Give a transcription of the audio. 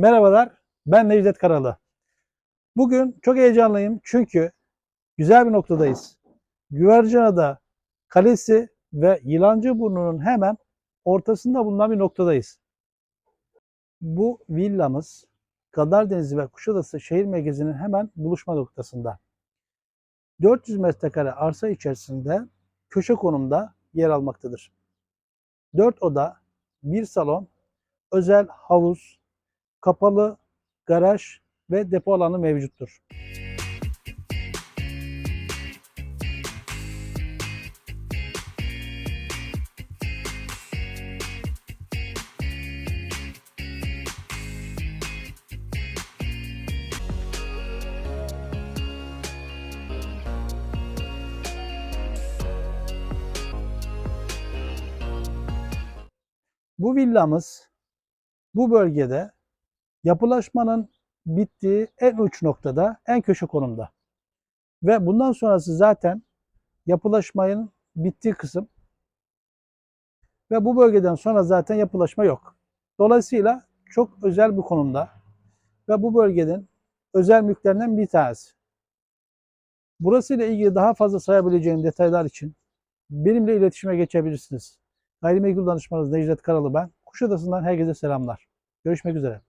Merhabalar, ben Necdet Karalı. Bugün çok heyecanlıyım çünkü güzel bir noktadayız. Güvercinada Kalesi ve Yılancıburnu'nun hemen ortasında bulunan bir noktadayız. Bu villamız Karadeniz ve Kuşadası şehir merkezinin hemen buluşma noktasında. 400 metrekare arsa içerisinde köşe konumda yer almaktadır. 4 oda, bir salon, özel havuz, kapalı garaj ve depo alanı mevcuttur. Bu villamız bu bölgede yapılaşmanın bittiği en uç noktada, en köşe konumda. Ve bundan sonrası zaten yapılaşmanın bittiği kısım. Ve bu bölgeden sonra zaten yapılaşma yok. Dolayısıyla çok özel bir konumda ve bu bölgenin özel mülklerinden bir tanesi. Burasıyla ilgili daha fazla sayabileceğim detaylar için benimle iletişime geçebilirsiniz. Gayrimenkul danışmanınız Necdet Karalı ben. Kuşadası'ndan herkese selamlar. Görüşmek üzere.